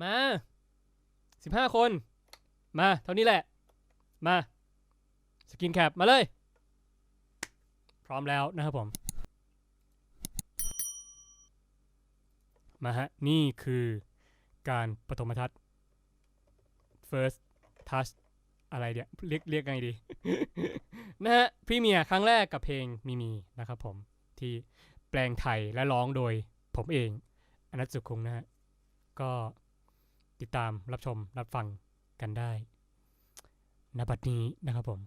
มาสิบห้าคน มาเท่านี้แหละ มาสกินแคปมาเลย พร้อมแล้วนะครับผม มาฮะ นี่คือการปฐมทัศน์ first touch อะไรเดี๋ยวเรียกเรียกไงดี นะฮะพรีเมียร์ครั้งแรกกับเพลงมีมีนะครับผม ที่แปลงไทยและร้องโดยผมเองอนัทสุขุงนะฮะ ก็ ติดตามรับชมรับฟังกันได้ณบัดนี้นะครับผม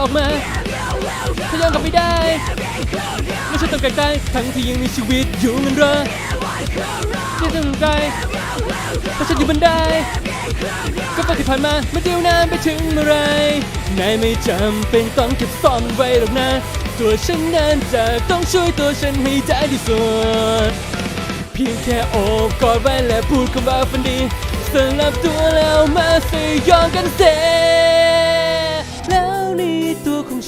ออกมาถ้ายังกลับไม่ได้ ไม่ใช่ต้องไกลใกล้ทั้งที่ยังมีชีวิตอยู่เงินเรอที่ต้องไกลถ้าฉันอยู่บันไดก็ปฏิผ่านมาไม่เดียวนานไปถึงเมื่อไรนายไม่จำเป็นต้องเก็บซ่อนไว้หรอกนะ ตัวฉันนั้นจะต้องช่วยตัวฉันให้ได้ที่สุดเพียงแค่โอบกอดไว้และพูดคำว่าฝันดีสลับตัวแล้วมาสยองกันเต้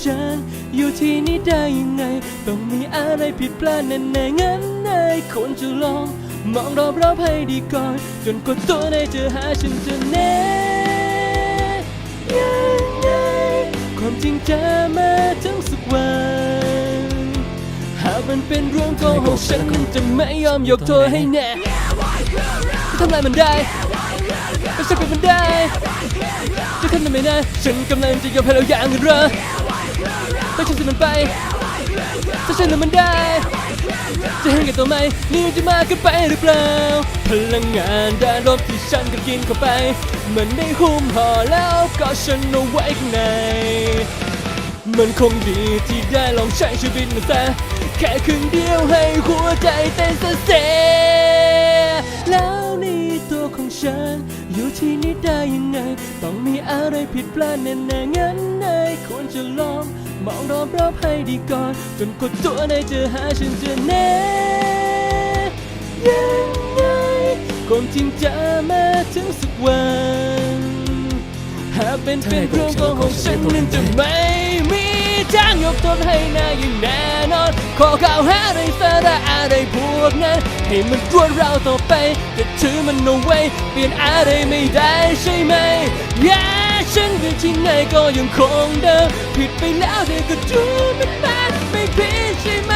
ฉัน อยู่ที่นี่ได้ยังไง ต้องมีอะไรผิดพลาดแน่ๆงั้นนายควรจะลอง มองรอบๆให้ดีก่อน จนกว่าตัวในายจะหาฉันจะแน่ยังไงความจริงจะมาถึงสักวันหากมันเป็นเรื่องโกหกฉันนั้นจะไม่ยอมยกโทษให้แน่จะทำลายมันได้ไม่ใช่เป็นมันได้จะทำทำไมได้ฉันกำลังจะยอมให้เราอย่างอื่นเหรอ ต้องฉันจะมันไป ถ้าฉันทำมันได้ จะเห็นกับตัวไหมนี่จะมากเกินไปหรือเปล่า พลังงานด้านลบที่ฉันก็กินเข้าไป มันได้หุ้มห่อแล้วก็ฉันเอาไว้ข้างใน มันคงดีที่ได้ลองใช้ชีวิตมาซะแค่ครึ่งเดียวให้หัวใจเต้นซะเซแล้วนี่ตัว ของฉัน อยู่ที่นี่ได้ยังไง ต้องมีอะไรผิดพลาดแน่ๆงั้นนายควรจะลองมองรอบๆให้ดีก่อน จนกดตัวนายจะหาฉันจะแน่ยังไงความจริงจะมาถึงสักวัน หากเป็นเป็นเรื่องของฉันนั้นจะไม่มีทางยกโทษให้นายอย่างแน่นอน ขอข่าวหาอะไรสาระอะไรพวกนั้น ให้มันรวดเราต่อไปจะถือมันเอาไว้เปลี่ยนอะไรไม่ได้ใช่ไหมแย่ฉันอยู่ที่ไหนก็ยังคงเดิมผิดไปแล้วเด็กก็ดูมันแบนไม่ผิดใช่ไหม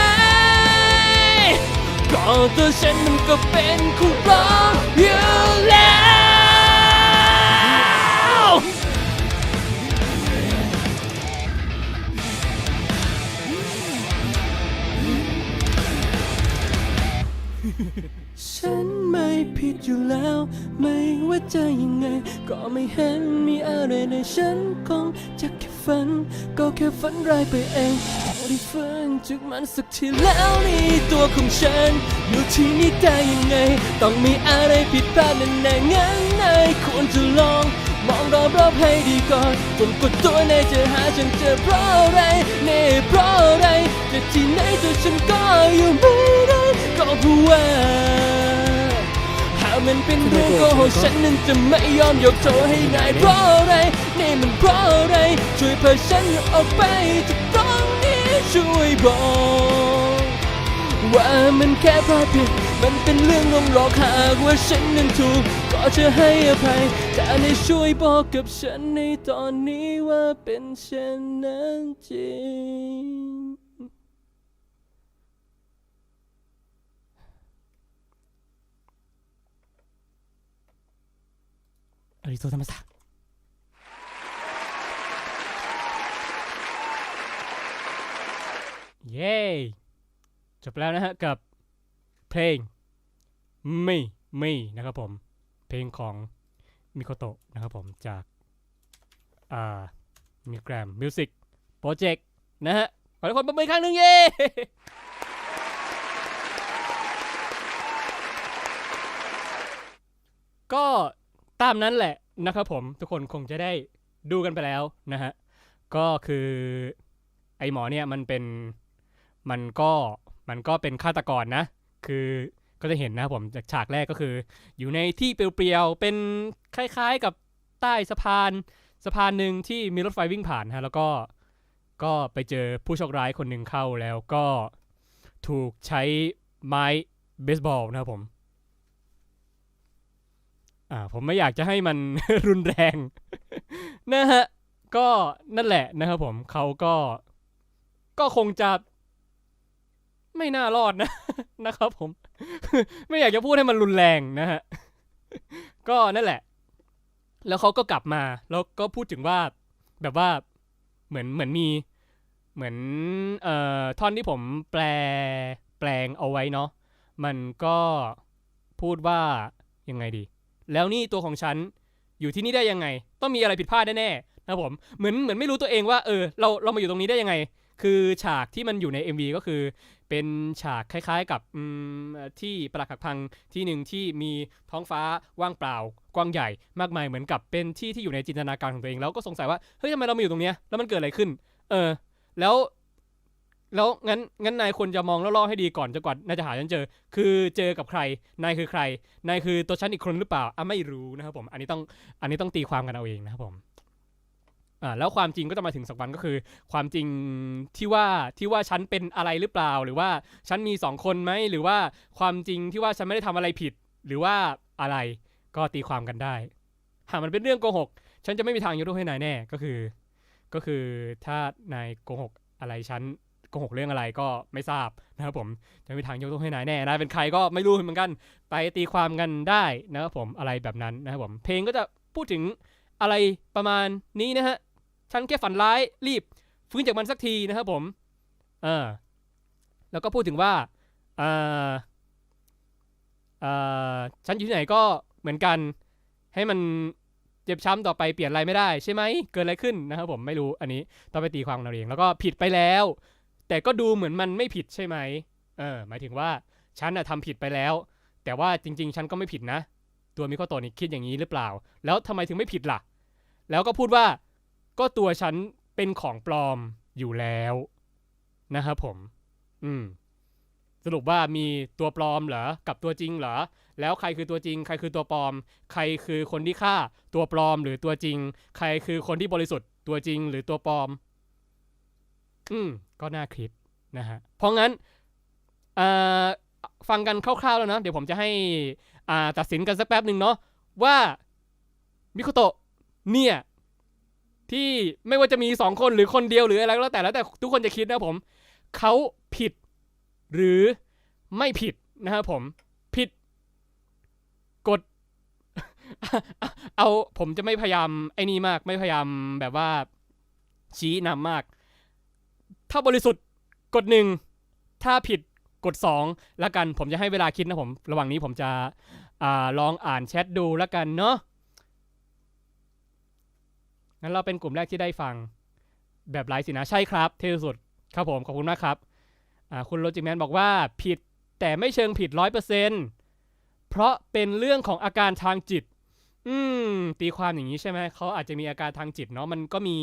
ก็ตัวฉันมันก็เป็นคู่ร้อ ฉันไม่ผิดอยู่แล้ว ไม่ว่าจะยังไง ก็ไม่เห็นมีอะไรในฉันคงจะแค่ฝัน ก็แค่ฝันร้ายไปเองเอาได้ฟื้นจากมันสักทีแล้วนี่ตัวของฉัน อยู่ที่นี่ได้ยังไง ต้องมีอะไรผิดพลาดแน่ๆงั้นนายควรจะลอง มองรอบๆให้ดีก่อนจนกดตัวในจะหาฉันเจอเพราะอะไรเน่เพราะอะไร จะที่ไหนตัวฉันก็อยู่ไม่ได้ก็เพราะว่า มันเป็นเรื่องโกหกฉันนั้นจะไม่ยอมยกโทษให้นายเพราะอะไรนี่มันเพราะอะไร ช่วยพาฉันออกไปจากตรงนี้ช่วยบอกว่ามันแค่พลาดผิดมันเป็นเรื่องลงหลอกหากว่าฉันนั้นถูกก็จะให้อภัยถ้าได้ช่วยบอกกับฉันในตอนนี้ว่าเป็นเช่นนั้นจริง りがとうございました。เย้ จบแล้วนะฮะ กับเพลงไม่ไม่นะครับผม เพลงของมิโคโตะนะครับผม จาก อ่ามิแกรมมิวสิกโปรเจกต์นะฮะ ขอทุกคนปรบมืออกครั้งหนึ่งเย้ ก็ ตามนั้นแหละนะครับผมทุกคนคงจะได้ดูกันไปแล้วนะฮะก็คือไอหมอเนี่ยมันเป็นมันก็มันก็เป็นฆาตกรนะ คือก็จะเห็นนะครับผมจากฉากแรกก็คือ อยู่ในที่เปลี่ยวๆ เป็นคล้ายๆกับใต้สะพานสะพานหนึ่งที่มีรถไฟวิ่งผ่านฮะแล้วก็ก็ไปเจอผู้โชคร้ายคนหนึ่งเข้าแล้วก็ถูกใช้ไม้เบสบอลนะครับผม อ่าผมไม่อยากจะให้มัน รุนแรง นะฮะ ก็นั่นแหละนะครับผมเขาก็ ก็คงจะไม่น่ารอดนะ นะครับผม ไม่อยากจะพูดให้มันรุนแรงนะฮะ ก็นั่นแหละ แล้วเขาก็กลับมา แล้วก็พูดถึงว่า แบบว่า เหมือน เหมือนมี เหมือน เอ่อ ท่อนที่ผมแปล แปลงเอาไว้เนาะ มันก็พูดว่า ยังไงดี แล้วนี่ตัวของฉันอยู่ที่นี่ได้ยังไง ต้องมีอะไรผิดพลาดแน่ๆนะผมเหมือนเหมือนไม่รู้ตัวเองว่าเออเราเรามาอยู่ตรงนี้ได้ยังไง คือฉากที่มันอยู่ใน MV ก็คือ เป็นฉากคล้ายๆกับที่ปรักหักพังที่หนึ่งที่มีท้องฟ้าว่างเปล่ากว้างใหญ่มากมายเหมือนกับเป็นที่ที่อยู่ในจินตนาการของตัวเองแล้วก็สงสัยว่าเฮ้ยทำไมเรามาอยู่ตรงเนี้ยแล้วมันเกิดอะไรขึ้น เออ แล้ว แล้วงั้นงั้นนายควรจะมองล่อๆให้ดีก่อนจนกว่านายจะหาฉันเจอ คือเจอกับใคร นายคือใคร นายคือตัวฉันอีกคนหรือเปล่าอะไม่รู้นะครับผม อันนี้ต้องอันนี้ต้องตีความกันเอาเองนะครับผมอ่าแล้วความจริงก็จะมาถึงสักวันก็คือ ความจริงที่ว่าที่ว่าฉันเป็นอะไรหรือเปล่า หรือว่าฉันมีสองคนไหมหรือว่าความจริงที่ว่าฉันไม่ได้ทำอะไรผิด หรือว่าอะไรก็ตีความกันได้ หากมันเป็นเรื่องโกหก ฉันจะไม่มีทางยกโทษให้นายแน่ก็คือ ก็คือถ้านายโกหกอะไรฉัน กหกเรื่องอะไรก็ไม่ทราบนะครับผมจะมีทางยกโทษให้นายแน่นายเป็นใครก็ไม่รู้เหมือนกัน ไปตีความกันได้นะครับผมอะไรแบบนั้นนะครับผมเพลงก็จะพูดถึงอะไรประมาณนี้นะฮะฉันแค่ฝันร้ายรีบฟื้นจากมันสักทีนะครับผมเออแล้วก็พูดถึงว่าเออเออฉันอยู่ที่ไหนก็เหมือนกันให้มันเจ็บช้ำต่อไปเปลี่ยนอะไรไม่ได้ใช่ไหมเกิดอะไรขึ้นนะครับผมไม่รู้อันนี้ต้องไปตีความเราเองแล้วก็ผิดไปแล้ว แต่ก็ดูเหมือนมันไม่ผิดใช่ไหมเออ หมายถึงว่าฉันน่ะทำผิดไปแล้ว แต่ว่าจริง ๆ ฉันก็ไม่ผิดนะ ตัวมิโคโตะนี่คิดอย่างนี้หรือเปล่า แล้วทำไมถึงไม่ผิดล่ะ แล้วก็พูดว่า ก็ตัวฉันเป็นของปลอมอยู่แล้วนะครับผม อืม สรุปว่ามีตัวปลอมเหรอ กับตัวจริงเหรอ แล้วใครคือตัวจริง ใครคือตัวปลอม ใครคือคนที่ฆ่า ตัวปลอมหรือตัวจริง ใครคือคนที่บริสุทธิ์ ตัวจริงหรือตัวปลอม อืมก็น่าคิดนะฮะเพราะงั้นฟังกันคร่าวๆแล้วนะ เดี๋ยวผมจะให้อ่าตัดสินกันสักแป๊บหนึ่งเนาะว่ามิโคโตะเนี่ย ที่ไม่ว่าจะมีสองคนหรือคนเดียวหรืออะไรก็แล้วแต่แล้วแต่ทุกคนจะคิดนะผมเขาผิดหรือไม่ผิดนะครับผมผิดกฎเอาผมจะไม่พยายามไอ้นี่มาก ไม่พยายามแบบว่าชี้นำมาก ถ้าบริสุทธิ์กดหนึ่งถ้าผิดกดสองแล้วกันผมจะให้เวลาคิดนะผม ระหว่างนี้ผมจะอาลองอ่านแชทดูแล้วกันเนาะงั้นเราเป็นกลุ่มแรกที่ได้ฟัง แบบไลฟ์สินะใช่ครับ เท่สุดครับผม ขอบคุณมากครับ คุณโลจิแมนบอกว่าผิดแต่ไม่เชิงผิดร้อยเปอร์เซ็นเพราะเป็นเรื่องของอาการทางจิต อืม ตีความอย่างนี้ใช่ไหม เขาอาจจะมีอาการทางจิตเนาะมันก็มี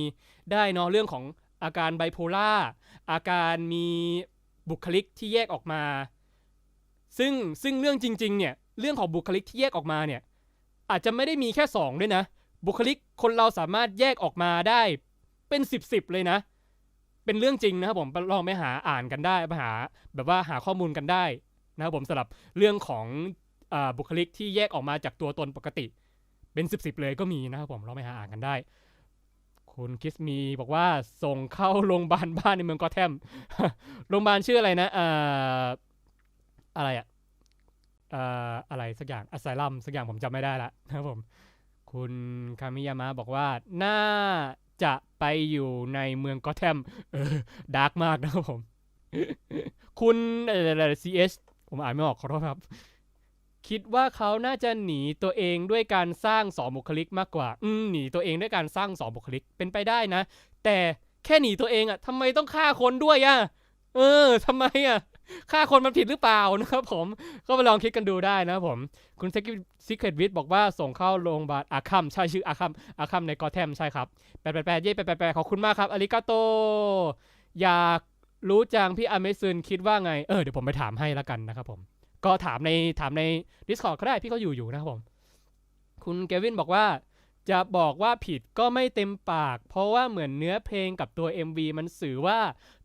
ได้เนาะเรื่องของ อาการไบโพล่าอาการมีบุคลิกที่แยกออกมา ซึ่งซึ่งเรื่องจริง ๆ เนี่ย เรื่องของบุคลิกที่แยกออกมาเนี่ย อาจจะไม่ได้มีแค่สองด้วยนะ บุคลิกคนเราสามารถแยกออกมาได้เป็นสิบสเลยนะ เป็นเรื่องจริงนะครับผมลองไปหาอ่านกันได้ไปหาแบบว่าหาข้อมูลกันได้นะครับผมสำหรับเรื่องของอบุคลิกที่แยกออกมาจากตัวตนปกติ เป็นสิบสเลยก็มีนะครับผมลองไปหาอ่านกันได้ คุณคิสมีบอกว่าส่งเข้าโรงพยาบาลบ้านในเมืองกอแทมโรงพยาบาลชื่ออะไรนะเอ่ออะไรอะเอ่ออะไรสักอย่างอัสไซลัมสักอย่างผมจำไม่ได้ละนะครับผม คุณคามิยามะบอกว่าน่าจะไปอยู่ในเมืองกอแทมเออดาร์กมากนะครับผม คุณเอ่อ CS ผมอ่านไม่ออกขอโทษครับ คิดว่าเขาน่าจะหนีตัวเองด้วยการสร้างสองบุคลิกมากกว่า อืมหนีตัวเองด้วยการสร้างสองบุคลิกเป็นไปได้นะ แต่แค่หนีตัวเองอะทำไมต้องฆ่าคนด้วยอะเออทำไมอะฆ่าคนมันผิดหรือเปล่านะครับผมก็ไปลองคิดกันดูได้นะครับผม คุณเซกิซิกเคตวิทบอกว่าส่งเข้าโรงพยาบาลอาคัมใช่ชื่ออาคัมอาคัมในกอแทมใช่ครับแปดแปดแปดเย่แปดแปดแปดขอบคุณมากครับอาริกาโต อยากรู้จังพี่อเมซ n คิดว่าไง เออเดี๋ยวผมไปถามให้แล้วกันนะครับผม ก็ถามในถามใน Discord ก็ได้พี่เขาอยู่อยู่นะครับผม คุณเกวินบอกว่าจะบอกว่าผิดก็ไม่เต็มปาก เพราะว่าเหมือนเนื้อเพลงกับตัว MV มันสื่อว่า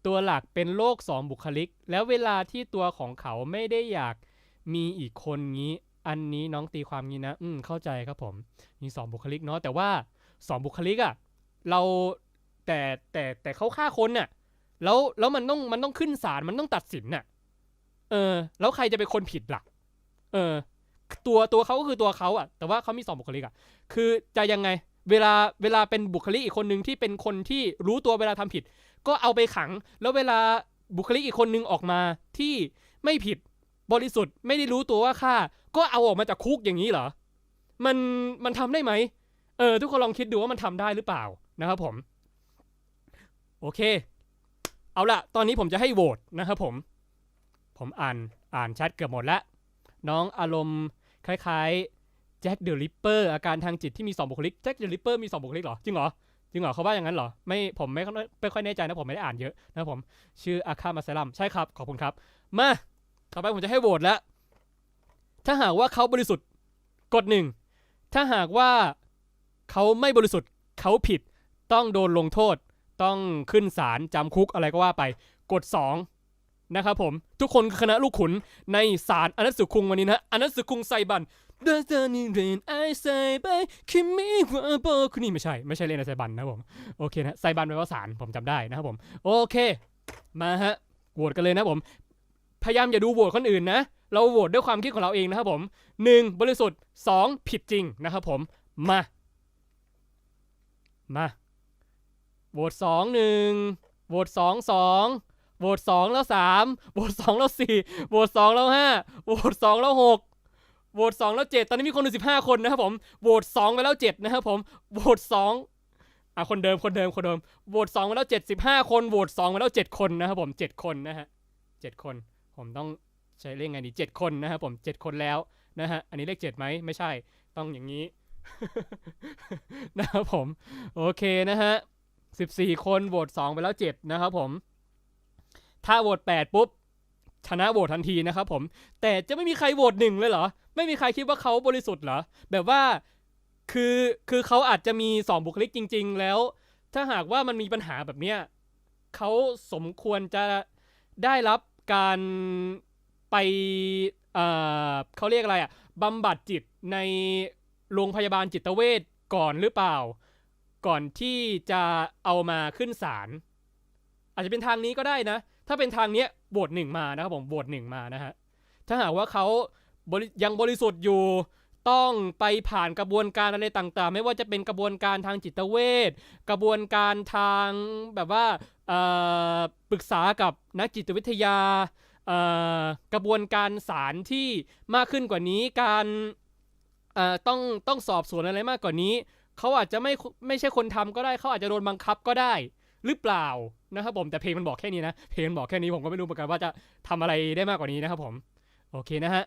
ตัวหลักเป็นโลกสองบุคลิก แล้วเวลาที่ตัวของเขาไม่ได้อยากมีอีกคนงี้ อันนี้น้องตีความงี้นะ อืมเข้าใจครับผม มีสองบุคลิกเนาะแต่ว่าสองบุคลิกอะเราแต่แต่แต่เขาฆ่าคนน่ะแล้วแล้วมันต้องมันต้องขึ้นศาลมันต้องตัดสินน่ะ เออ แล้วใครจะเป็นคนผิดล่ะ เออ ตัวตัวเขาก็คือตัวเขาอะแต่ว่าเขามีสองบุคลิกอะคือจะยังไง เวลาเวลาเป็นบุคลิกอีกคนหนึ่งที่เป็นคนที่รู้ตัวเวลาทำผิด ก็เอาไปขัง แล้วเวลาบุคลิกอีกคนหนึ่งออกมาที่ไม่ผิดบริสุทธิ์ไม่ได้รู้ตัวว่าฆ่า ก็เอาออกมาจากคุกอย่างนี้เหรอ มันมันทำได้ไหม เออ ทุกคนลองคิดดูว่ามันทำได้หรือเปล่านะครับผม โอเค เอาละตอนนี้ผมจะให้โหวตนะครับผม ผมอ่านอ่านแชทเกือบหมดแล้วน้องอารมณ์คล้ายๆแจ็คเดอะริปเปอร์อาการทางจิตที่มีสองบุคลิกแจ็คเดอะริปเปอร์มีสองบุคลิกเหรอ จริงเหรอ จริงเหรอเขาว่าอย่างนั้นเหรอ ไม่ผมไม่ไม่ค่อยแน่ใจนะผมไม่ได้อ่านเยอะนะผม ชื่ออาคามาเซลัมใช่ครับ ขอบคุณครับ มาต่อไปผมจะให้โหวตแล้ว ถ้าหากว่าเขาบริสุทธิ์กดหนึ่งถ้าหากว่าเขาไม่บริสุทธิ์เขาผิดต้องโดนลงโทษ ต้องขึ้นศาลจำคุกอะไรก็ว่าไป กด 2 นะครับผม ทุกคนคือคณะลูกขุนในศาลอนัตสึคุงวันนี้นะอนัตสึคุงไซบันเดซานิเรนไอไซไปคิมิวาโบคุนี่ไม่ใช่ ไม่ใช่เล่นไซบันนะผม โอเคนะ ไซบันแปลว่าศาลผมจำได้นะครับผม โอเค มาฮะโหวตกันเลยนะผม พยายามอย่าดูโหวตคนอื่นนะ เราโหวตด้วยความคิดของเราเองนะครับผม 1. บริสุทธิ์ 2. ผิดจริงนะครับผม มา มาโหวตสองหนึ่งโหวตสองสอง โหวตสองแล้วสามโหวตสองแล้วสี่โหวตสองแล้วห้าโหวตสองแล้วหกโหวตสองแล้วเจ็ดตอนนี้มีคนอยู่สิบห้าคนนะครับผมโหวตสองไปแล้วเจ็ดนะครับผมโหวตสองอะคนเดิมคนเดิมคนเดิมโหวตสองไปแล้วเจ็ดสิบห้าคนโหวตสองไปแล้วเจ็ดคนนะครับผมเจ็ดคนนะฮะเจ็ดคน ผมต้องใช้เลขไงดีเจ็ดคนนะครับผมเจ็ดคนแล้วนะฮะอันนี้เลขเจ็ดไหมไม่ใช่ต้องอย่างนี้นะครับผม โอเคนะฮะ14คนโหวต2ไปแล้ว7นะครับผม ถ้าโหวต8ปุ๊บชนะโหวตทันทีนะครับผม แต่จะไม่มีใครโหวตหนึ่งเลยเหรอ ไม่มีใครคิดว่าเขาบริสุทธิ์เหรอ แบบว่าคือคือเขาอาจจะมี 2 บุคลิกจริง ๆ แล้ว ถ้าหากว่ามันมีปัญหาแบบเนี้ยเขาสมควรจะได้รับการไปเอ่อเขาเรียกอะไรอะบำบัดจิตในโรงพยาบาลจิตเวชก่อนหรือเปล่า ก่อนที่จะเอามาขึ้นศาลอาจจะเป็นทางนี้ก็ได้นะ ถ้าเป็นทางเนี้ยโหวตหนึ่งมานะครับผมโหวตหนึ่งมานะฮะถ้าหากว่าเขายังบริสุทธิ์อยู่ต้องไปผ่านกระบวนการอะไรต่างๆ ไม่ว่าจะเป็นกระบวนการทางจิตเวชกระบวนการทางแบบว่าปรึกษากับนักจิตวิทยากระบวนการศาลที่มากขึ้นกว่านี้การต้องต้องสอบสวนอะไรมากกว่านี้ เขาอาจจะไม่ไม่ใช่คนทำก็ได้ เขาอาจจะโดนบังคับก็ได้ หรือเปล่านะครับผมแต่เพลงมันบอกแค่นี้นะเพลงมันบอกแค่นี้ผมก็ไม่รู้เหมือนกันว่าจะทำอะไรได้มากกว่านี้นะครับผมโอเคนะฮะ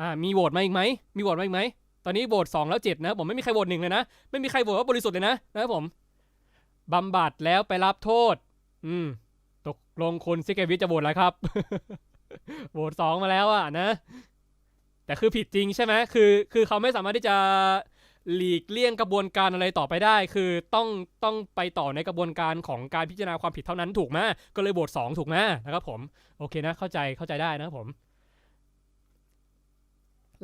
อ่ามีโหวตมาอีกไหมมีโหวตมาอีกไหมตอนนี้โหวตสองแล้วเจ็ดนะผมไม่มีใครโหวตหนึ่งเลยนะไม่มีใครโหวตว่าบริสุทธิ์เลยนะนะครับผมบำบัดแล้วไปรับโทษ อืม ตกลงคุณซิกเกวิทจะโหวตอะไรครับโหวตสองมาแล้วอะนะ แต่คือผิดจริงใช่ไหมคือ คือเขาไม่สามารถที่จะ หลีกเลี่ยงกระบวนการอะไรต่อไปได้ คือต้องต้องไปต่อในกระบวนการของการพิจารณาความผิดเท่านั้นถูกไหมก็เลยโหวตสองถูกไหมนะครับผมโอเคนะเข้าใจเข้าใจได้นะครับผม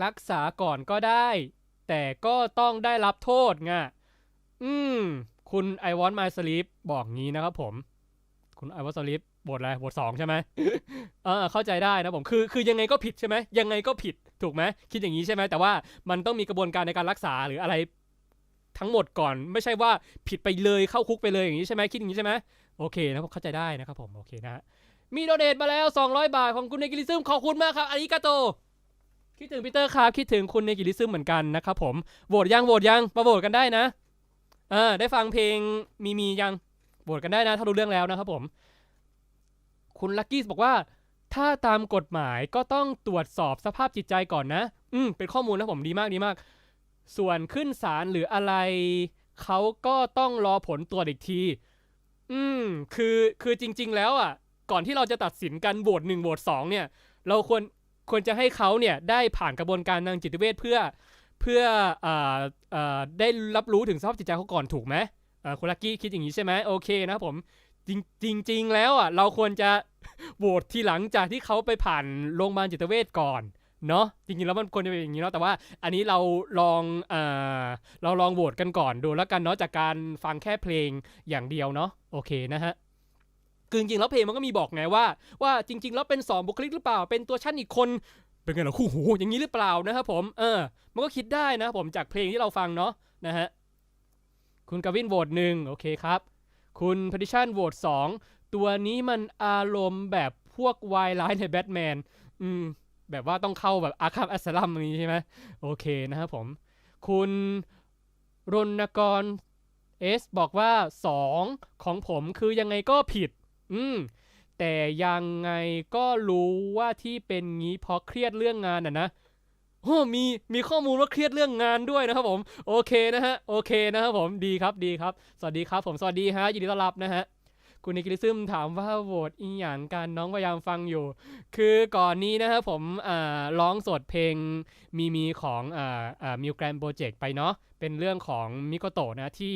รักษาก่อนก็ได้ แต่ก็ต้องได้รับโทษไงอืม คุณ I want my sleep บอกงี้นะครับผม คุณ I want sleep บทอะไรบทสองใช่ไหมเออเข้าใจได้นะผมคือคือยังไงก็ผิดใช่ไหมยังไงก็ผิดถูกไหมคิดอย่างนี้ใช่ไหมแต่ว่ามันต้องมีกระบวนการในการรักษาหรืออะไรทั้งหมดก่อนไม่ใช่ว่าผิดไปเลยเข้าคุกไปเลยอย่างนี้ใช่ไหมคิดอย่างนี้ใช่ไหมโอเคนะผมเข้าใจได้นะครับผมโอเคนะมีโดเนทมาแล้ว 200 บาทของคุณเนกิลิซึมขอบคุณมากครับอาริกาโต คิดถึงพีเตอร์ครับคิดถึงคุณเนกิลิซึมเหมือนกันนะครับผมโหวตยังโหวตยังมาโหวตกันได้นะเออได้ฟังเพลงมีมียังโหวตกันได้นะถ้ารู้เรื่องแล้วนะครับผม คุณลักกี้บอกว่า ถ้าตามกฎหมายก็ต้องตรวจสอบสภาพจิตใจก่อนนะ อืม เป็นข้อมูลนะผมดีมากดีมาก ส่วนขึ้นศาลหรืออะไร เขาก็ต้องรอผลตรวจอีกที อืม คือคือจริง ๆ แล้วอะ ก่อนที่เราจะตัดสินกันโหวตหนึ่งโหวตสองเนี่ย เราควรควรจะให้เขาเนี่ยได้ผ่านกระบวนการทางจิตเวชเพื่อเพื่ออ่อ่าได้รับรู้ถึงสภาพจิตใจเขาก่อนถูกไหมคุณลักกี้คิดอย่างนี้ใช่ไหมโอเคนะครับผม จริงจริงๆแล้วอะเราควรจะโหวตทีหลังจากที่เขาไปผ่านโรงพยาบาลจิตเวชก่อนเนาะจริงๆแล้วมันควรจะเป็นอย่างนี้เนาะแต่ว่าอันนี้เราลองเอ่อเราลองโหวตกันก่อนดูแล้วกันเนาะจากการฟังแค่เพลงอย่างเดียวเนาะโอเคนะฮะคือจริงๆแล้วเพลงมันก็มีบอกไงว่าว่าจริง ๆ แล้วเป็นสองบุคลิกหรือเปล่า เป็นตัวชั้นอีกคนเป็นไงล่ะคู่หูอย่างนี้หรือเปล่านะครับผมเออมันก็คิดได้นะครับผมจากเพลงที่เราฟังเนาะนะฮะคุณกวินโหวตหนึ่งโอเคครับ คุณพ t i ชันโหวตสองตัวนี้มันอารมณ์แบบพวกวายร้ายในแบทแมนอืม แบบว่าต้องเข้าแบบอาคามอัสลัมอย่างนี้ใช่ไหมโอเคนะครับผม คุณรณกรเอสบอกว่า 2 ของผมคือยังไงก็ผิด อืม แต่ยังไงก็รู้ว่าที่เป็นงี้เพราะเครียดเรื่องงานอะนะ โอ้มีมีข้อมูลว่าเครียดเรื่องงานด้วยนะครับผมโอเคนะฮะโอเคนะครับผมดีครับดีครับ สวัสดีครับผมสวัสดีฮะยินดีต้อนรับนะฮะคุณนิกิลิซึมถามว่าโหวตอีหยังการน้องพยายามฟังอยู่ คือก่อนนี้นะครับผมอ่าร้องสดเพลงมีมีของอ่าอ่ามิวแกรนโปรเจกต์ไปเนาะเป็นเรื่องของมิโกโตะนะที่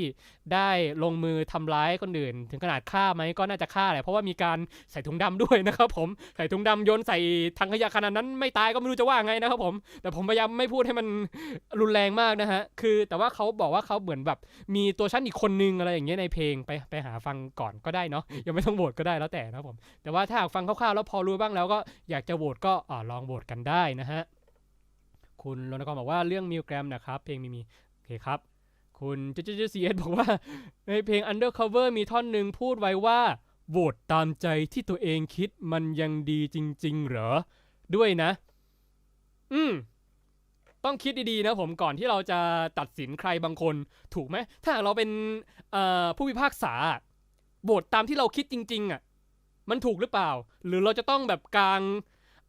ได้ลงมือทำร้ายคนอื่น ถึงขนาดฆ่าไหมก็น่าจะฆ่าแหละเพราะว่ามีการใส่ถุงดำด้วยนะครับผมใส่ถุงดำโยนใส่ถังขยะขนาดนั้นไม่ตายก็ไม่รู้จะว่าไงนะครับผมแต่ผมพยายามไม่พูดให้มันรุนแรงมากนะฮะคือแต่ว่าเขาบอกว่าเขาเหมือนแบบมีตัวชั้นอีกคนนึงอะไรอย่างเงี้ยในเพลงไปไปหาฟังก่อนก็ได้เนาะยังไม่ต้องโหวตก็ได้แล้วแต่นะครับผม แต่ว่าถ้าหากฟังคร่าวๆแล้วพอรู้บ้างแล้วก็อยากจะโหวตก็อลองโหวตกันได้นะฮะคุณรณกรบอกว่าเรื่องมิวแกรมนะครับเพลงมีมี เคครับ คุณเจเจเจซีเอสบอกว่า ในเพลง Undercover มีท่อนหนึ่งพูดไว้ว่าโหวตตามใจที่ตัวเองคิดมันยังดีจริง ๆ เหรอ ด้วยนะ อืม ต้องคิดดี ๆ นะผมก่อนที่เราจะตัดสินใครบางคน ถูกไหม ถ้าเราเป็นผู้พิพากษาโหวตตามที่เราคิดจริง ๆ อะ มันถูกหรือเปล่า หรือเราจะต้องแบบกลาง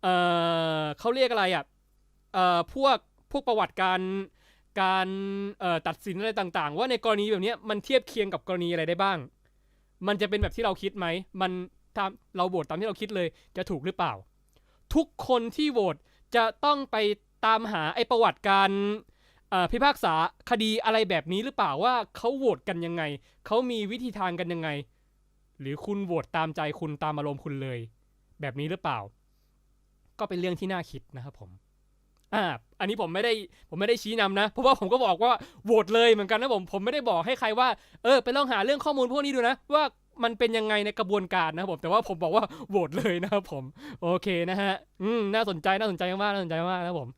เเขาเรียกอะไรอะเอ่อพวกพวกประวัติการ การตัดสินอะไรต่างๆ ว่าในกรณีแบบนี้มันเทียบเคียงกับกรณีอะไรได้บ้าง มันจะเป็นแบบที่เราคิดไหม มันตามเราโหวตตามที่เราคิดเลย จะถูกหรือเปล่า ทุกคนที่โหวตจะต้องไปตามหาไอ้ประวัติการพิพากษาคดีอะไรแบบนี้หรือเปล่าว่าเขาโหวตกันยังไง เขามีวิธีทางกันยังไง หรือคุณโหวตตามใจคุณตามอารมณ์คุณเลย แบบนี้หรือเปล่า ก็เป็นเรื่องที่น่าคิดนะครับผม อ่าอันนี้ผมไม่ได้ผมไม่ได้ชี้นำนะ เพราะว่าผมก็บอกว่าโหวตเลยเหมือนกันนะผมผมไม่ได้บอกให้ใครว่าเออไปลองหาเรื่องข้อมูลพวกนี้ดูนะ ว่ามันเป็นยังไงในกระบวนการนะครับผมแต่ว่าผมบอกว่าโหวตเลยนะครับผม โอเคนะฮะอืมน่าสนใจน่าสนใจมากน่าสนใจมากนะผม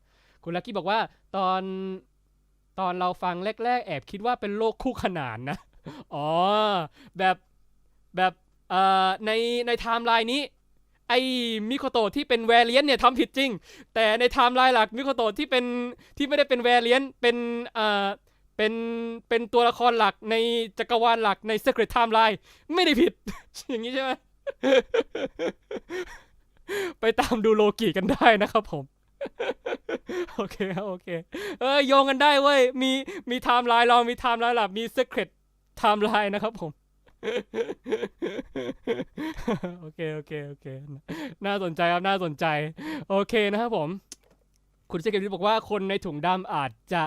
คุณลักกี้บอกว่าตอนตอนเราฟังแรก ๆ แอบคิดว่าเป็นโลกคู่ขนานนะอ๋อแบบแบบเอ่อในในไทม์ไลน์นี้ ไอ้มิโคโตะที่เป็นแวรเลียนเนี่ยทำผิดจริง แต่ในไทม์ไลน์หลักมิโคโตะที่เป็นที่ไม่ได้เป็นแวรเลียนเป็นเอ่อเป็นเป็นตัวละครหลักในจักรวาลหลักใน Secret Timeline ไม่ได้ผิด อย่างนี้ใช่ไหมไปตามดูโลกิกันได้นะครับผม โอเคครับโอเค เอ้ยโยงกันได้เว้ย มีมีไทม์ไลน์เรามีไทม์ไลน์หลักมี Secret Timeline นะครับผม โอเคโอเคโอเค น่าสนใจครับน่าสนใจ โอเคนะครับผม คุณเซเกตบอกว่าคนในถุงดำอาจจะ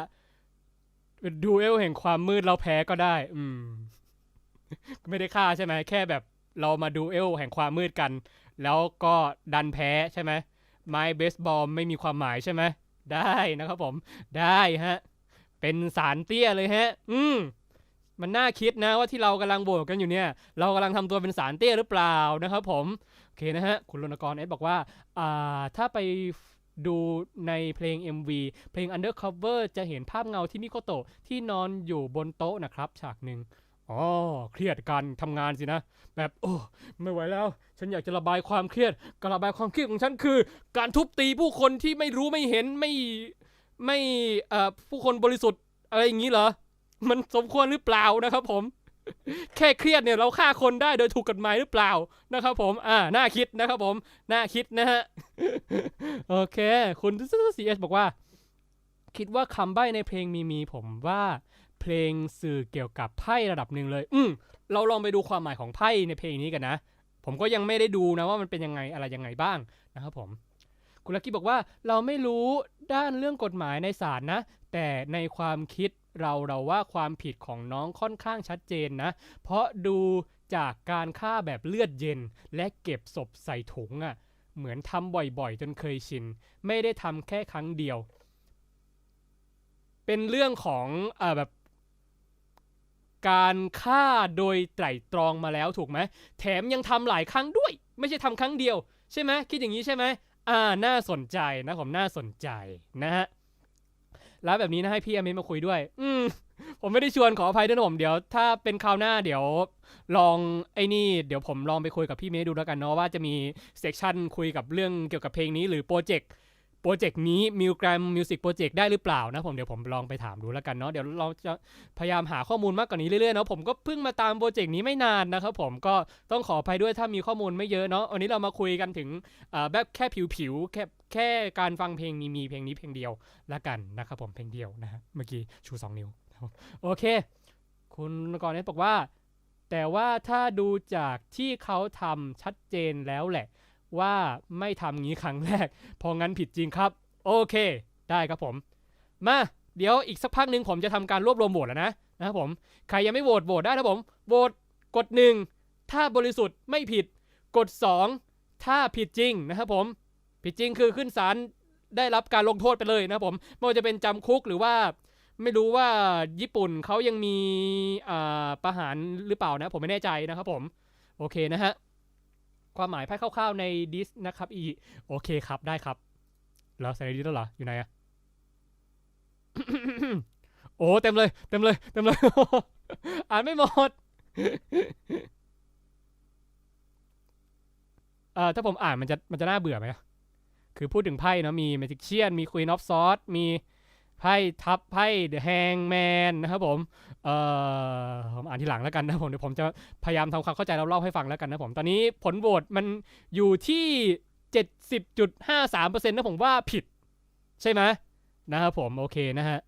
ดูเอลแห่งความมืดเราแพ้ก็ได้ อืม ไม่ได้ฆ่าใช่ไหมแค่แบบเรามาดูเอลแห่งความมืดกัน แล้วก็ดันแพ้ใช่ไหมไม้เบสบอลไม่มีความหมายใช่ไหมได้นะครับผม ได้ฮะ เป็นสารเตี้ยเลยฮะ อืม มันน่าคิดนะว่าที่เรากำลังโบกกันอยู่เนี่ย เรากำลังทำตัวเป็นสารเตี้ยหรือเปล่านะครับผมโอเคนะฮะคุณรณกรเอสบอกว่าอ่าถ้าไปดูในเพลง MV เพลง Undercover จะเห็นภาพเงาที่มิโกโตะที่นอนอยู่บนโต๊ะนะครับ ฉากหนึ่งอ๋อเครียดกันทำงานสินะ แบบโอ้ไม่ไหวแล้ว ฉันอยากจะระบายความเครียดการระบายความเครียดของฉันคือ การทุบตีผู้คนที่ไม่รู้ไม่เห็นไม่ไม่เอ่อผู้คนบริสุทธิ์อะไรอย่างนี้เหรอ มันสมควรหรือเปล่านะครับผม แค่เครียดเนี่ยเราฆ่าคนได้โดยถูกกฎหมายหรือเปล่านะครับผม อ่า น่าคิดนะครับผม น่าคิดนะฮะ โอเค คุณซีเอสบอกว่า คิดว่าคำใบ้ในเพลงมีมีผมว่าเพลงสื่อเกี่ยวกับไพ่ระดับหนึ่งเลย อืมเราลองไปดูความหมายของไพ่ในเพลงนี้กันนะ ผมก็ยังไม่ได้ดูนะว่ามันเป็นยังไงอะไรยังไงบ้างนะครับผม คุณลักกี้บอกว่าเราไม่รู้ด้านเรื่องกฎหมายในศาลนะ แต่ในความคิด เราเราว่าความผิดของน้องค่อนข้างชัดเจนนะ เพราะดูจากการฆ่าแบบเลือดเย็น และเก็บศพใส่ถุงอะ่ะ เหมือนทำบ่อยๆ จนเคยชิน ไม่ได้ทำแค่ครั้งเดียว เป็นเรื่องของเออแบบการฆ่าโดยไตร่ตรองมาแล้วถูกไหม แถมยังทำหลายครั้งด้วย ไม่ใช่ทำครั้งเดียว ใช่ไหมคิดอย่างนี้ใช่ไหมอ่าน่าสนใจนะผมน่าสนใจนะฮะ แล้วแบบนี้นะให้พี่อเมนมาคุยด้วย อืมผมไม่ได้ชวนขออภัยด้วยนะผมเดี๋ยวถ้าเป็นคราวหน้าเดี๋ยวลองไอ้นี่เดี๋ยวผมลองไปคุยกับพี่เมย์ดูแล้วกันเนาะว่าจะมีเซกชันคุยกับเรื่องเกี่ยวกับเพลงนี้หรือโปรเจกต์ โปรเจกต์นี้มิวแกรมมิวสิกโปรเจกต์ได้หรือเปล่านะผมเดี๋ยวผมลองไปถามดูแล้วกันเนาะเดี๋ยวเราจะพยายามหาข้อมูลมากกว่านี้เรื่อยๆเนาะผมก็เพิ่งมาตามโปรเจกต์นี้ไม่นานนะครับผมก็ต้องขออภัยด้วยถ้ามีข้อมูลไม่เยอะเนาะวันนี้เรามาคุยกันถึงแบบแค่ผิวๆแค่แค่การฟังเพลงมีมีเพลงนี้เพลงเดียวละกันนะครับผมเพลงเดียวนะฮะเมื่อกี้ชู 2 นิ้วโอเค คุณกรณ์เนตบอกว่า แต่ว่าถ้าดูจากที่เขาทำชัดเจนแล้วแหละ ว่าไม่ทำงี้ครั้งแรก พองั้นผิดจริงครับ โอเค ได้ครับผม มาเดี๋ยวอีกสักพักหนึ่งผมจะทำการรวบรวมโหวตแล้วนะนะครับผมใครยังไม่โหวตโหวตได้นะผมโหวตกด 1 ถ้าบริสุทธิ์ไม่ผิด กด 2 ถ้าผิดจริงนะครับผม ผิดจริงคือขึ้นศาลได้รับการลงโทษไปเลยนะครับผมไม่ว่าจะเป็นจำคุกหรือว่าไม่รู้ว่าญี่ปุ่นเขายังมีอ่าประหารหรือเปล่านะ ผมไม่แน่ใจนะครับผม โอเคนะฮะ ความหมายไพ่คร่าวๆในดิสนะครับอีโอเคครับได้ครับ แล้วใส่ในดิสแล้วเหรออยู่ไหนอะโอ้เต็มเลย เต็มเลย เต็มเลย อ่านไม่หมดเอ่อถ้าผมอ่านมันจะมันจะน่าเบื่อไหมคือพูดถึงไพ่เนอะมี Magician มี Queen of Swords มี ไพ่ทับไพ่ The Hangman นะครับผมเอ่อผมอ่านทีหลังแล้วกันนะผมเดี๋ยวผมจะพยายามทำความเข้าใจแล้วเล่าให้ฟังแล้วกันนะผม ตอนนี้ผลโหวตมันอยู่ที่ 70.53%นะผมว่าผิด ใช่ไหมนะครับผมโอเคนะฮะ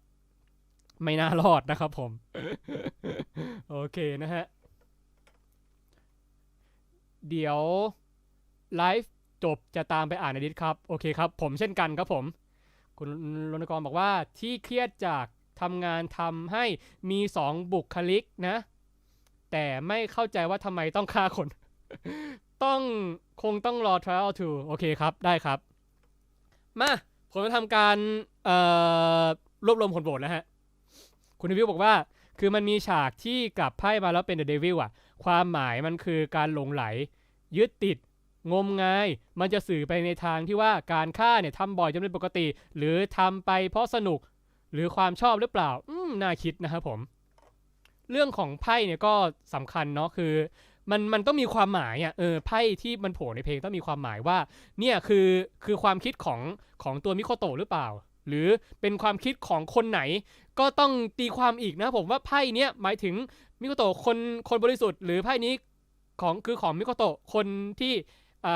ไม่น่ารอดนะครับผม โอเคนะฮะ เดี๋ยวไลฟ์จบจะตามไปอ่านในดิสครับ โอเคครับ ผมเช่นกันครับผม คุณรณกรบอกว่าที่เครียดจากทำงานทำให้มีสองบุคลิกนะ แต่ไม่เข้าใจว่าทำไมต้องฆ่าคน ต้องคงต้องรอ trial to โอเคครับ ได้ครับ มาผมจะทำการรวบรวมผลโหวตแล้วฮะ คุณเดวิลบอกว่า คือมันมีฉากที่กลับไพ่มาแล้วเป็นเดอะเดวิลอะความหมายมันคือการหลงไหล ยึดติด งมงาย มันจะสื่อไปในทางที่ว่าการฆ่าเนี่ยทำบ่อยจนเป็นปกติ หรือทำไปเพราะสนุกหรือความชอบหรือเปล่า อืมน่าคิดนะครับผม เรื่องของไพ่เนี่ยก็สำคัญเนาะคือ มันมันต้องมีความหมายอะเออไพ่ที่มันโผล่ในเพลงต้องมีความหมายว่า เนี่ยคือคือความคิดของของตัวมิโคโตะหรือเปล่า หรือเป็นความคิดของคนไหน ก็ต้องตีความอีกนะผมว่าไพ่เนี้ยหมายถึงมิโคโตะคนคนบริสุทธิ์ หรือไพ่นี้ของคือของมิโคโตะคนที่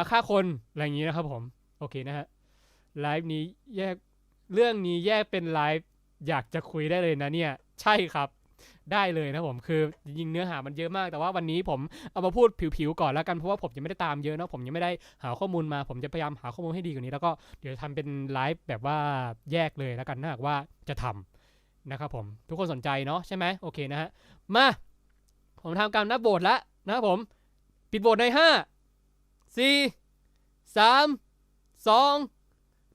ฆ่าคนอะไรอย่างนี้นะครับผม โอเคนะฮะไลฟ์นี้แยกเรื่องนี้แยกเป็นไลฟ์อยากจะคุยได้เลยนะเนี่ย ใช่ครับได้เลยนะผมคือจริงเนื้อหามันเยอะมาก แต่ว่าวันนี้ผมเอามาพูดผิวๆก่อนแล้วกันเพราะว่าผมยังไม่ได้ตามเยอะนะผมยังไม่ได้หาข้อมูลมา ผมจะพยายามหาข้อมูลให้ดีกว่านี้แล้วก็เดี๋ยวทำเป็นไลฟ์แบบว่าแยกเลยแล้วกันนะหากว่าจะทำนะครับผมทุกคนสนใจเนาะใช่ไหมโอเคนะฮะมาผมทำการนับโบทแล้วนะครับผม ปิดโบทในห้า สี่สามสอง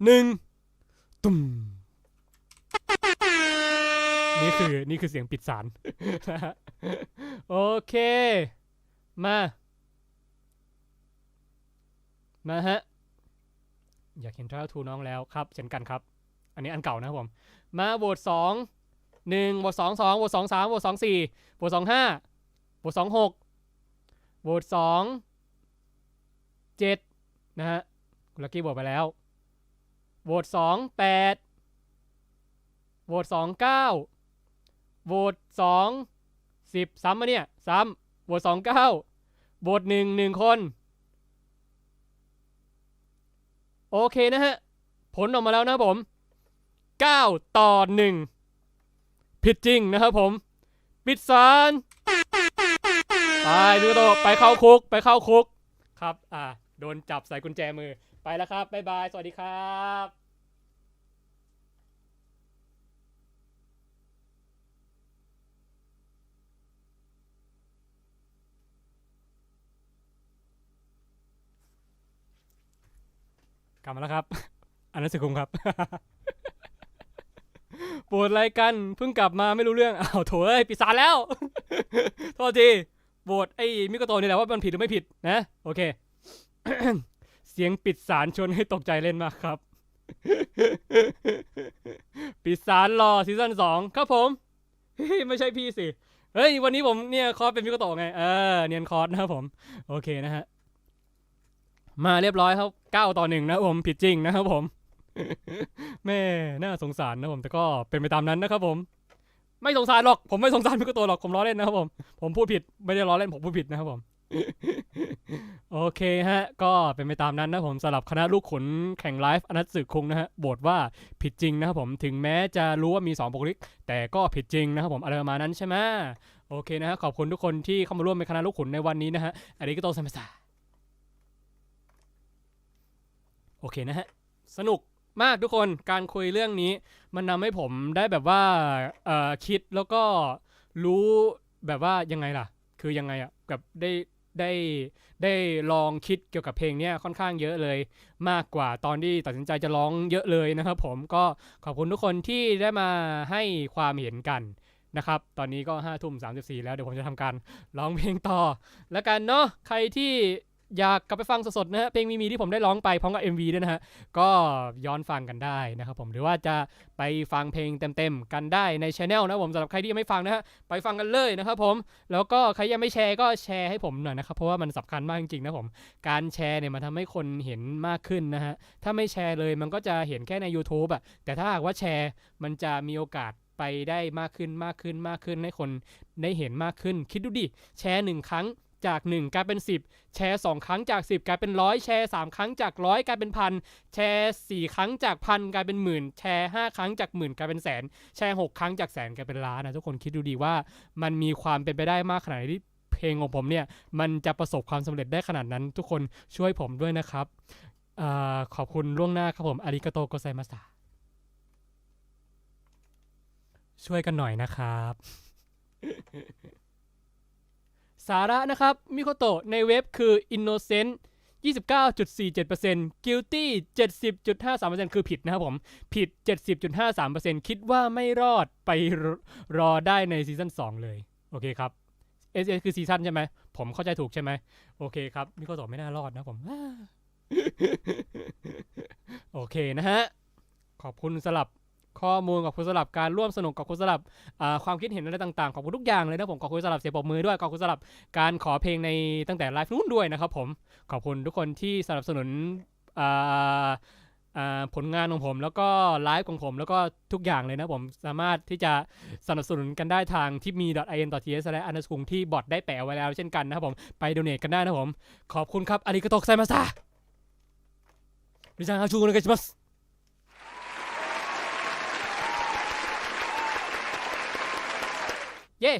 หนึ่งตุ้มนี่คือนี่คือเสียงปิดสารนะฮะโอเค มา มาฮะ อยากเห็นทราทูน้องแล้วครับเช่นกันครับ อันนี้อันเก่านะครับผม มาโหวตสองหนึ่งโหวตสองสองโหวตสองสามโหวตสองสี่โหวตสองห้าโหวตสองหกโหวตสอง เจ็ดนะฮะคุณลักกี้โหวตไปแล้ว โหวตสองแปดโหวตสองเก้าโหวตสองสิบซ้ำมาเนี่ย ซ้ำโหวตสองเก้าโหวตหนึ่งหนึ่งคน โอเคนะฮะ ผลออกมาแล้วนะผม 9 ต่อ 1 ผิดจริงนะครับผม ปิดสารไปดูโตไปเข้าคุก ไปเข้าคุก ครับ อ่า โดนจับใส่กุญแจมือ ไปแล้วครับ บ๊ายบาย สวัสดีครับกลับมาแล้วครับ อันนั้นสึกคุงครับ ปวดอะไรกัน เพิ่งกลับมาไม่รู้เรื่อง อ้าวโถเอ้ยปิดสารแล้ว โทษทีโบดไอ้มิโกโตนี่แหละว่ามันผิดหรือไม่ผิดนะ โอเค เสียงปิดสารชวนให้ตกใจเล่นมากครับ ปิดสารรอซีซั่นสองครับผม ไม่ใช่พี่สิ เฮ้ย วันนี้ผมเนี่ยคอร์สเป็นมิโกโตะไง เออ เนียนคอร์สนะครับผม โอเคนะฮะ มาเรียบร้อยครับเก้าต่อหนึ่งนะผม ผิดจริงนะครับผม แม่น่าสงสารนะผม แต่ก็เป็นไปตามนั้นนะครับผม ไม่สงสารหรอก ผมไม่สงสารพี่ก็ตัวหรอก ผมล้อเล่นนะครับผม ผมพูดผิด ไม่ได้ล้อเล่น ผมพูดผิดนะครับผม โอเคฮะ ก็เป็นไปตามนั้นนะผมสำหรับคณะลูกขุนแข่งไลฟ์อนัตสึคุงนะฮะบทว่าผิดจริงนะครับผมถึงแม้จะรู้ว่ามี2บุคลิก แต่ก็ผิดจริงนะครับผมอะไรประมาณนั้นใช่ไหมโอเคนะฮะขอบคุณทุกคนที่เข้ามาร่วมเป็นคณะลูกขุนในวันนี้นะฮะอันนี้ก็โตซัมซาโอเคนะฮะสนุกมากทุกคนการคุยเรื่องนี้ มันทำให้ผมได้แบบว่าคิดแล้วก็รู้แบบว่ายังไงล่ะ คือยังไงอะกับได้ ได้ได้ลองคิดเกี่ยวกับเพลงเนี้ยค่อนข้างเยอะเลย มากกว่าตอนที่ตัดสินใจจะร้องเยอะเลยนะครับผมก็ขอบคุณทุกคนที่ได้มาให้ความเห็นกันนะครับ ตอนนี้ก็5้าทุ่มสาแล้วเดี๋ยวผมจะทำการร้องเพลงต่อ แล้วกันเนาะใครที่ อยากกลับไปฟังสดๆนะฮะเพลงมีมีที่ผมได้ร้องไปพร้อมกับ MV ด้วยนะฮะก็ย้อนฟังกันได้นะครับผมหรือว่าจะไปฟังเพลงเต็มๆกันได้ในช anel นะผมสำหรับใครที่ยังไม่ฟังนะฮะไปฟังกันเลยนะครับผมแล้วก็ใครยังไม่แชร์ก็แชร์ให้ผมหน่อยนะครับเพราะว่ามันสำคัญมากจริงๆนะผมการแชร์เนี่ยมันทำให้คนเห็นมากขึ้นนะฮะถ้าไม่แชร์เลยมันก็จะเห็นแค่ใน YouTube อะแต่ถ้าหากว่าแชร์มันจะมีโอกาสไปได้มากขึ้นมากขึ้นมากขึ้นให้คนได้เห็นมากขึ้น คิดดูดิแชร์หนึ่งครั้ง จาก 1 กลายเป็น 10 แชร์ 2 ครั้งจาก 10 กลายเป็นร้อยแชร์ 3 ครั้งจากร้อยกลายเป็นพันแชร์ 4 ครั้งจากพันกลายเป็นหมื่น แชร์ 5 ครั้งจากหมื่นกลายเป็นแสน แชร์ 6 ครั้งจากแสนกลายเป็นล้านนะทุกคนคิดดูดีว่ามันมีความเป็นไปได้มากขนาดไหนที่เพลงของผมเนี่ยมันจะประสบความสำเร็จได้ขนาดนั้น ทุกคนช่วยผมด้วยนะครับอขอบคุณล่วงหน้าครับผมอาริกาโตโกไซมาสะช่วยกันหน่อยนะครับ สาระนะครับ มิโคโตะในเว็บคือ innocent 29.47% guilty 70.53%คือผิดนะครับผม ผิด 70.53%คิดว่าไม่รอดไปรอได้ในซีซั่น2 เลย โอเคครับ S S คือซีซั่นใช่ไหม ผมเข้าใจถูกใช่ไหม โอเคครับมิโคโตะไม่น่ารอดนะผม โอเคนะฮะ ขอบคุณสลับ ข้อมูลขอบคุณสลับการร่วมสนุกขอบคุณสลับความคิดเห็นอะไรต่างๆขอบคุณทุกอย่างเลยนะผมขอบคุณสำหรับเสียงปรบมือด้วยขอบคุณสำหรับการขอเพลงในตั้งแต่ไลฟ์นู้นด้วยนะครับผมขอบคุณทุกคนที่สนับสนุนผลงานของผมแล้วก็ไลฟ์ของผมแล้วก็ทุกอย่างเลยนะผมสามารถที่จะสนับสนุนกันได้ทางที่มี .in.ts และอันสกุงที่บอทได้แปะไว้แล้วเช่นกันนะครับผมไปโดเนทกันได้นะผม ขอบคุณครับอาริกาโตไซมาซาดิฉันฮาชูโนเกชิมัส เย้